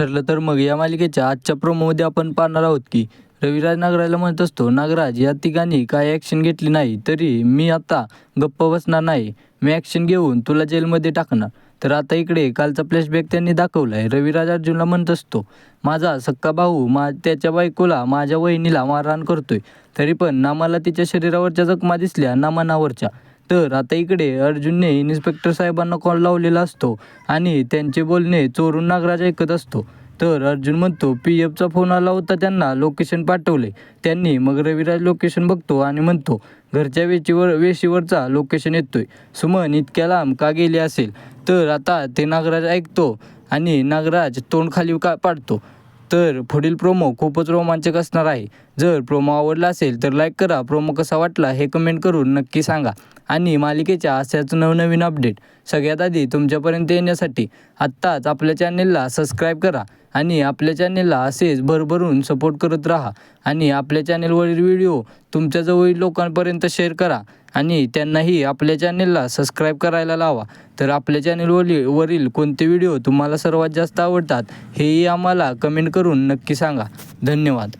ठरलं तर मग या मालिकेच्या आजच्या प्रोमोमध्ये आपण पाहणार आहोत की रविराज नागराजला म्हणत असतो नागराज या तिघांनी काय ॲक्शन घेतली नाही तरी मी आता गप्प बसणार नाही. मी ॲक्शन घेऊन तुला जेलमध्ये टाकणार. तर आता इकडे कालचा फ्लॅशबॅक त्यांनी दाखवला आहे रविराज अर्जुनला म्हणत असतो माझा सक्का भाऊ मा त्याच्या बायकोला माझ्या वहिनीला मारहाण करतोय. तरी पण ना मला तिच्या शरीरावरच्या जखमा दिसल्या ना मनावरच्या. तर आता इकडे अर्जुनने इन्स्पेक्टर साहेबांना कॉल लावलेला असतो आणि त्यांचे बोलणे चोरून नागराज ऐकत असतो. तर अर्जुन म्हणतो पी एफचा फोन आला होता त्यांना लोकेशन पाठवले. त्यांनी मग रविराज लोकेशन बघतो आणि म्हणतो घरच्या वेशीवर वेशीवरचा लोकेशन येतोय. सुमन इतक्या लांब का गेली असेल? तर आता ते नागराज ऐकतो आणि नागराज तोंड खाली का पाडतो. तर पुढील प्रोमो खूपच रोमांचक असणार आहे. जर प्रोमो आवडला असेल तर लाईक करा. प्रोमो कसा वाटला हे कमेंट करून नक्की सांगा. आणि मालिकेच्या अशाच नवनवीन अपडेट सगळ्यात आधी तुमच्यापर्यंत येण्यासाठी आत्ताच आपल्या चॅनेलला सबस्क्राईब करा. आणि आपल्या चॅनेलला असेच भरभरून सपोर्ट करत राहा. आणि आपल्या चॅनेलवरील व्हिडिओ तुमच्याजवळील लोकांपर्यंत शेअर करा. आणि त्यांनाही आपल्या चॅनेलला सबस्क्राईब करायला लावा. तर आपल्या चॅनेलवरील वरील कोणते व्हिडिओ तुम्हाला सर्वात जास्त आवडतात हेही आम्हाला कमेंट करून नक्की सांगा. धन्यवाद.